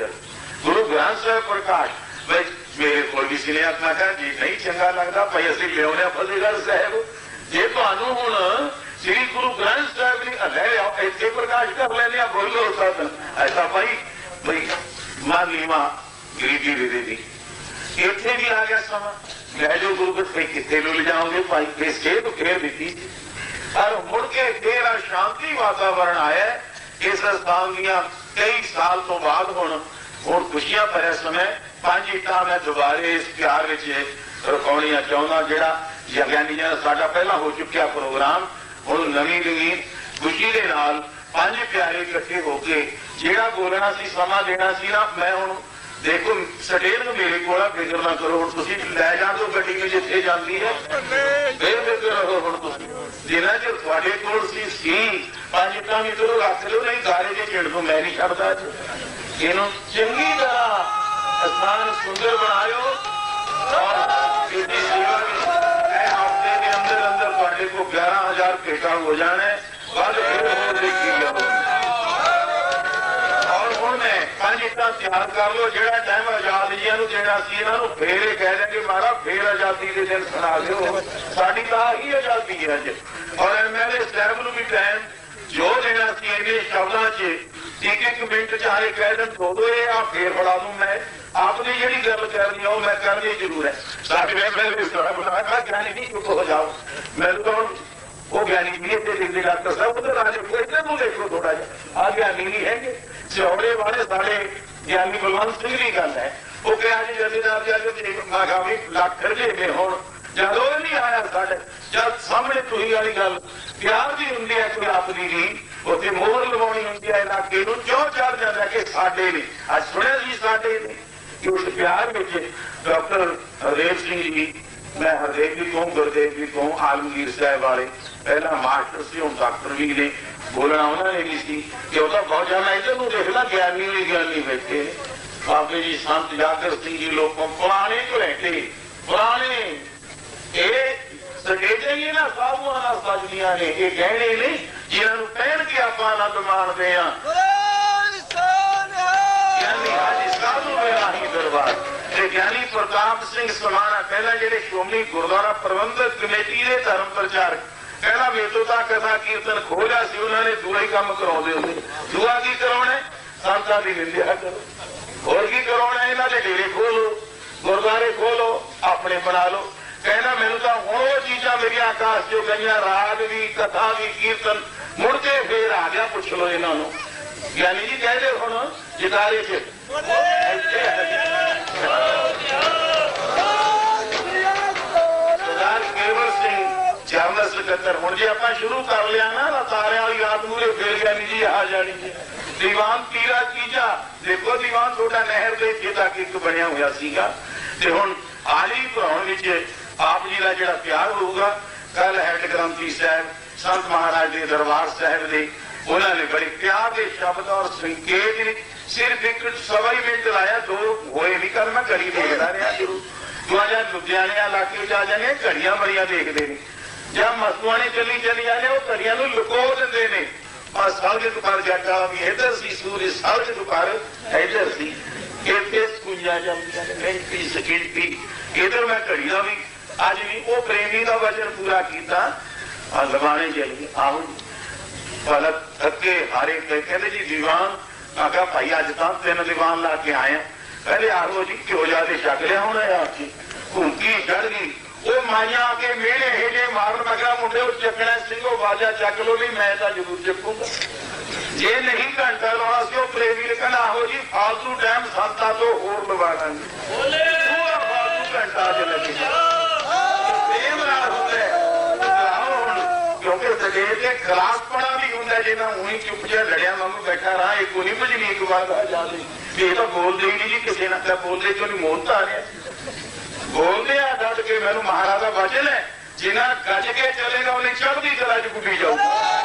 ਇੱਧਰ ਗੁਰੂ ਗ੍ਰੰਥ ਸਾਹਿਬ ਪ੍ਰਕਾਸ਼, ਬਈ, ਮੇਰੇ ਕੋਲ ਵੀ ਸੀ ਨੇ ਆਖਣਾ ਕਹਾਂ ਜੀ ਨਹੀਂ ਚੰਗਾ ਲੱਗਦਾ ਭਾਈ ਅਸੀਂ ਲਿਆਉਣੇ ਫਤਿਹਗੜ੍ਹ ਸਾਹਿਬ। ਜੇ ਤੁਹਾਨੂੰ ਹੁਣ ਸ੍ਰੀ ਗੁਰੂ ਗ੍ਰੰਥ ਸਾਹਿਬ ਦੀ ਲੈ ਆਓ ਇੱਥੇ ਪ੍ਰਕਾਸ਼ ਕਰ ਲੈਣੇ ਆ ਬੋਲੋ ਸਤ ਐਸਾ ਭਾਈ, ਬਈ ਮਾਨ ਲੀਵਾ ਗਰੀਬੀ ਦੇ ਦੇ ਦੀ। ਇੱਥੇ ਵੀ ਆ ਗਿਆ ਸਮਾਂ। ਲੈ ਜੋ ਗੁਰੂ ਤੇ ਕਿੱਥੇ ਨੂੰ ਲਿਜਾਓਗੇ? ਭਾਈ, ਇਸ ਖੇਤ ਫੇਰ ਦਿੱਤੀ। ਪਰ ਮੁੜ ਕੇ ਫੇਰ ਸ਼ਾਂਤੀ ਵਾਤਾਵਰਣ ਆਇਆ ਇਸ ਸਥਾਨ ਦੀਆਂ ਕਈ ਸਾਲ ਤੋਂ ਬਾਅਦ ਹੁਣ ਹੁਣ ਖੁਸ਼ੀਆਂ ਭਰਿਆ ਸਮੇਂ ਪੰਜ ਇੱਟਾਂ ਮੈਂ ਦੁਬਾਰੇ ਇਸ ਪਿਆਰ ਵਿੱਚ ਰਖਾਉਣੀਆਂ ਚਾਹੁੰਦਾ ਜਿਹੜਾ ਜਗਿਆਨੀ ਜੀ ਦਾ ਸਾਡਾ ਪਹਿਲਾਂ ਹੋ ਚੁੱਕਿਆ ਪ੍ਰੋਗਰਾਮ। ਹੁਣ ਨਵੀਂ ਨਵੀਂ ਖੁਸ਼ੀ ਦੇ ਨਾਲ ਪੰਜ ਪਿਆਰੇ ਇਕੱਠੇ ਹੋ ਕੇ ਜਿਹੜਾ ਬੋਲਣਾ ਸੀ ਸਮਾਂ ਦੇਣਾ ਸੀ ਨਾ ਮੈਂ ਹੁਣ ਦੇਖੋ ਸਟੇਲ ਨੂੰ ਮੇਰੇ ਕੋਲ ਆ ਫਿਕਰ ਨਾ ਕਰੋ ਹੁਣ ਤੁਸੀਂ ਲੈ ਜਾਣ ਦਿਓ ਗੱਡੀ ਨੂੰ ਜਿੱਥੇ ਜਾਂਦੀ ਹੈ। ਫੇਰ ਫਿਕਰ ਰਹੋ ਹੁਣ ਤੁਸੀਂ। ਜਿੰਨਾ ਚਿਰ ਤੁਹਾਡੇ ਕੋਲ ਸੀ ਸੀ। ਪੰਜ ਤਾਂ ਵੀ ਚਲੋ ਰੱਖ ਲਿਓ ਨਹੀਂ ਗਾਰੇ ਦੇ ਢਿੱਡ ਤੋਂ ਮੈਂ ਨਹੀਂ ਛੱਡਦਾ ਅੱਜ। ਇਹਨੂੰ ਚੰਗੀ ਤਰ੍ਹਾਂ ਅਸਥਾਨ ਸੁੰਦਰ ਬਣਾਇਓ। ਔਰ ਇਹਦੀ ਸੇਵਾ ਵਿੱਚ ਇਹ ਹਫ਼ਤੇ ਦੇ ਅੰਦਰ ਅੰਦਰ ਤੁਹਾਡੇ ਕੋਲ 11000 ਭੇਟਾ ਹੋ ਜਾਣਾ ਹੈ। ਫਿਰ ਹੋਰ ਦੇਖੀ ਔਰ ਹੁਣ ਮੈਂ ਪੰਜ ਇੱਟਾਂ ਤਿਆਰ ਕਰ ਲਓ, ਜਿਹੜਾ ਟਾਈਮ ਆਜ਼ਾਦ ਜੀਆਂ ਨੂੰ ਦੇਣਾ ਸੀ, ਇਹਨਾਂ ਨੂੰ ਫੇਰ ਇਹ ਕਹਿ ਦੇਣਗੇ ਮਾਰਾ ਫੇਰ ਆਜ਼ਾਦੀ ਦੇ ਦਿਨ ਸੁਣਾ ਦਿਓ। ਸਾਡੀ ਤਾਂ ਆਹੀ ਆਜ਼ਾਦੀ ਹੈ ਅੱਜ। ਔਰ ਐਮਐਲਏ ਸਾਹਿਬ ਨੂੰ ਵੀ ਟਾਈਮ ਜੋ ਦੇਣਾ ਸੀ ਇਹਨੇ ਸ਼ਬਦਾਂ 'ਚ ਇੱਕ ਇੱਕ ਮਿੰਟ ਚਾਹੇ ਕਹਿ ਦੇਣ ਦੋ ਦੋ ਇਹ ਆ ਫੇਰ ਫੜਾ ਦੂੰ ਮੈਂ। ਆਪਣੀ ਜਿਹੜੀ ਗੱਲ ਕਰਨੀ ਆ, ਉਹ ਮੈਂ ਕਰਨੀ ਜ਼ਰੂਰ ਹੈ। ਸਾਡੇ ਐਮਐਲਏ ਸਾਹਿਬ ਬਣਾਇਆ ਮੈਂ ਗਿਆਨੀ ਨਹੀਂ ਚੁੱਪ ਹੋ ਜਾਓ। ਮੈਨੂੰ ਤਾਂ ਉਹ ਗਿਆਨੀ ਵੀ ਇੱਥੇ ਲਿਖਦੇ ਡਾਕਟਰ ਸਾਹਿਬ ਉਹ ਤਾਂ ਰਾਜੇ ਨੂੰ ਦੇਖੋ ਥੋੜਾ ਜਿਹਾ। ਆ ਗਿਆਨੀ ਨਹੀਂ ਹੈਗੇ। ਚੌੜੇ ਵਾਲੇ ਸਾਡੇ ਗਿਆਨੀ ਬਲਵੰਤ ਸਿੰਘ ਦੀ ਗੱਲ ਹੈ। ਉਹ ਕਿਹਾ ਜੀ, ਜਥੇਦਾਰ ਜੀ, ਅੱਜ ਜੀ ਮਾਗਾ ਲੱਖ ਰੁਪਏ ਹੁਣ। ਜਦੋਂ ਇਹ ਨਹੀਂ ਆਇਆ ਸਾਡੇ, ਜਦ ਸਾਹਮਣੇ ਤੁਸੀਂ ਵਾਲੀ ਗੱਲ, ਪਿਆਰ ਦੀ ਹੁੰਦੀ ਹੈ ਕੋਈ ਆਪਣੀ ਨਹੀਂ, ਉੱਥੇ ਮੋਹਰ ਲਵਾਉਣੀ ਹੁੰਦੀ ਹੈ ਇਲਾਕੇ ਨੂੰ ਜੋ ਚੜ ਜਾਂਦਾ ਕਿ ਸਾਡੇ ਨੇ? ਅੱਜ ਸੁਣਿਆ ਜੀ ਸਾਡੇ ਨੇ ਕਿ ਉਸ ਪਿਆਰ ਵਿੱਚ ਡਾਕਟਰ ਹਰਦੇਵ ਸਿੰਘ ਜੀ, ਮੈਂ ਹਰਦੇਵ ਜੀ ਤੋਂ, ਗੁਰਦੇਵ ਜੀ ਤੋਂ, ਆਲਮਗੀਰ ਸਾਹਿਬ ਵਾਲੇ, ਪਹਿਲਾਂ ਮਾਸਟਰ ਸੀ, ਹੁਣ ਡਾਕਟਰ ਵੀ ਨੇ। ਬੋਲਣਾ ਉਹਨਾਂ ਨੇ ਵੀ ਸੀ ਕਿ ਉਹ ਤਾਂ ਬਹੁਤ ਜ਼ਿਆਦਾ ਇੱਧਰ ਨੂੰ ਦੇਖਦਾ ਗਿਆਨੀ ਵੀ ਗਿਆਨੀ ਬੈਠੇ ਬਾਬੇ ਜੀ ਸੰਤ ਜਾਗਰ ਸਿੰਘ ਜੀ, ਲੋਕੋਂ ਪੁਰਾਣੇ ਘੁਲੇਟੇ, ਪੁਰਾਣੇ ਇਹ ਸਟੇਜਾਂ ਹੀ ਨਾ ਸਾਧੂਆਂ ਨਾਲ ਸਜਦੀਆਂ ਨੇ ਇਹ ਗਹਿਣੇ ਨੇ ਜਿਨ੍ਹਾਂ ਨੂੰ ਪਹਿਨ ਕੇ ਆਪਾਂ ਆਨੰਦ ਮਾਣਦੇ ਆ ਗਿਆਨੀ ਹਾਜੀ ਸਾਧੂ ਮੇਰਾ ਹੀ ਦਰਬਾਰ। ਤੇ ਗਿਆਨੀ ਪ੍ਰਤਾਪ ਸਿੰਘ ਸਮਾਣਾ ਪਹਿਲਾਂ ਜਿਹੜੇ ਸ਼੍ਰੋਮਣੀ ਗੁਰਦੁਆਰਾ ਪ੍ਰਬੰਧਕ ਕਮੇਟੀ ਦੇ ਧਰਮ ਪ੍ਰਚਾਰਕ ਪਹਿਲਾਂ ਵੇਤੋ ਤਾਂ ਕਥਾ ਕੀਰਤਨ ਖੋਲਿਆ ਸੀ ਉਹਨਾਂ ਨੇ ਦੂਆ ਹੀ ਕੰਮ ਕਰਾਉਂਦੇ ਹੁੰਦੇ। ਦੂਆ ਕੀ ਕਰਾਉਣਾ? ਸੰਤਾਂ ਦੀ ਨਿੰਦਿਆ ਕਰੋ। ਹੋਰ ਕੀ ਕਰਾਉਣਾ? ਇਹਨਾਂ ਦੇ ਡੇਰੇ ਖੋਲੋ ਗੁਰਦੁਆਰੇ ਖੋਲੋ ਆਪਣੇ ਬਣਾ ਲਓ। ਕਹਿੰਦਾ ਮੈਨੂੰ ਤਾਂ ਹੁਣ ਉਹ ਚੀਜ਼ਾਂ ਮੇਰੀਆਂ ਆਕਾਸ਼ ਚੋਂ ਗਈਆਂ ਰਾਗ ਵੀ, ਕਥਾ ਵੀ, ਕੀਰਤਨ, ਮੁੜ ਕੇ ਫੇਰ ਆ ਗਿਆ ਪੁੱਛ ਲਓ ਇਹਨਾਂ ਨੂੰ। ਗਿਆਨੀ ਜੀ ਕਹਿੰਦੇ ਹੁਣ ਜਗਾਰੇ ਚ ਸਰਦਾਰ ਕੇਵਲ ਸਿੰਘ, ਜਨਰਲ ਸਕੱਤਰ, ਹੁਣ ਜੇ ਆਪਾਂ ਸ਼ੁਰੂ ਕਰ ਲਿਆ ਨਾ ਨਾ ਵਾਲੀ ਰਾਤ ਮੂਰੇ ਫੇਰ ਗਿਆਨੀ ਜੀ ਆ ਜਾਣੀ ਜੀ। ਦੀਵਾਨ ਤੀਰਾ ਚੀਜਾ, ਦੇਖੋ ਦੀਵਾਨ ਤੁਹਾਡਾ ਨਹਿਰ ਦੇ ਇੱਥੇ ਤੱਕ ਇੱਕ ਬਣਿਆ ਹੋਇਆ ਸੀਗਾ। ਤੇ ਹੁਣ ਆਲੀ ਭਰਾਉਣ ਵਿੱਚ ਆਪ ਜੀ ਦਾ ਜਿਹੜਾ ਪਿਆਰ ਹੋਊਗਾ ਕੱਲ ਹੈਡ ਗ੍ਰੰਥੀ ਸਾਹਿਬ, ਸੰਤ ਮਹਾਰਾਜ ਦੇ ਦਰਬਾਰ ਸਾਹਿਬ ਦੇ, ਉਹਨਾਂ ਨੇ ਬੜੇ ਪਿਆਰ ਦੇ ਸ਼ਬਦ ਔਰ ਸੰਕੇਤ ਨੇ ਸਿਰਫ ਇੱਕ ਸਵਾ ਹੀ ਮਿੰਟ ਲਾਇਆ ਦੋ ਹੋਏ ਨਹੀਂ ਕਰ ਮੈਂ ਘੜੀ ਦੇਖਦਾ ਰਿਹਾ ਜਰੂਰ। ਤੁਹਾਡਾ ਲੁਧਿਆਣੇ ਇਲਾਕੇ ਚ ਆ ਜਾਂਦੇ ਘੜੀਆਂ ਬੜੀਆਂ ਦੇਖਦੇ ਨੇ। ਜਾਂ ਮਸਤੂਆਣੇ ਚੱਲੀ ਚੱਲੀ ਜਾਂਦੇ, ਉਹ ਘੜੀਆਂ ਨੂੰ ਲੁਕੋ ਦਿੰਦੇ ਨੇ। ਆ ਸਾਲਜ ਦੁਪਾਰ ਜੱਟਾ ਵੀ ਇੱਧਰ ਸੀ, ਸੂਰਜ ਸਾਲਜ ਦੁਪਾਰ ਇੱਧਰ ਸੀ। ਇੱਥੇ ਸਕੂਈਆਂ ਜਾਂਦੀਆਂ ਨੇ, ਮਿੰਟੀ ਸਕਿੰਟੀ ਇਧਰ ਮੈਂ ਘੜੀਆਂ ਵੀ ਅੱਜ ਵੀ ਉਹ ਪ੍ਰੇਮੀ ਦਾ ਵਚਨ ਪੂਰਾ ਕੀਤਾ। ਆ ਲਵਾਣੇ ਚੱਲੀ ਆਓ ਜੀ। ਫਲਕ ਥੱਕੇ ਹਾਰੇ ਤੇ ਕਹਿੰਦੇ ਜੀ ਦੀਵਾਨ ਆਗਾ ਭਾਈ ਅੱਜ ਤਾਂ ਤਿੰਨ ਦੀਵਾਨ ਲਾ ਕੇ ਆਏ ਆ। ਕਹਿੰਦੇ ਆਹੋ ਜੀ ਕਿਉਂ ਜਾ ਛਕ ਲਿਆ ਹੁਣ ਆ ਕੇ ਘੁੰਕੀ ਚੜ ਗਈ। ਉਹ ਮਾਇਆ ਆ ਕੇ ਮਿਹੜੇ ਹੇਲੇ ਮਾਰਨ ਮਗਾ ਮੁੰਡੇ ਉਹ ਚੱਕਣਾ ਸਿੰਘੋ ਬਾਜਾ ਚੱਕ ਲੋ ਨਹੀਂ ਮੈਂ ਤਾਂ ਜ਼ਰੂਰ ਚੱਕੂਗਾ। ਜੇ ਨਹੀਂ ਘੰਟਾ ਲਾਉਣਾ ਸੀ ਉਹ ਪ੍ਰੇਮੀ ਨੇ ਕਹਿੰਦਾ ਆਹੋ ਜੀ ਫਾਲਤੂ ਟਾਈਮ ਸੰਤਾਂ ਤੋਂ ਹੋਰ ਲਵਾ ਦਾਂਗੇ। ਪੂਰਾ ਫਾਲਤੂ ਘੰਟਾ ਚ ਲੱਗੇ। ਕਿਉਂਕਿ ਤੇ ਖਲਾਸਪਣਾ ਵੀ ਹੁੰਦਾ ਜਿਹਨਾਂ ਉਹੀ ਚੁੱਪ ਜਿਹਾ ਲੜਿਆ ਵਾਂਗੂ ਬੈਠਾ ਰਹਾ, ਇਹ ਕੋਈ ਨਹੀਂ ਭਜਨੀ ਇੱਕ ਵਾਰ ਆ ਜਾਂਦੇ ਇਹ ਤਾਂ ਬੋਲਦੇ ਹੀ ਨਹੀਂ ਜੀ ਕਿਸੇ ਨਾਲ ਤਾਂ ਬੋਲਦੇ ਕਿਉਂ ਨਹੀਂ ਮੋਹਤਾ ਆ ਰਿਹਾ। ਬੋਲਦੇ ਆ ਡਟ ਕੇ ਮੈਨੂੰ ਮਹਾਰਾਜਾ ਵਚਨ ਹੈ ਜਿਨ੍ਹਾਂ ਗੱਜ ਕੇ ਚੱਲੇਗਾ, ਉਹਨੇ ਚੜ੍ਹਦੀ ਕਲਾ ਚ ਗੁੱਡੀ ਜਾਊਗਾ।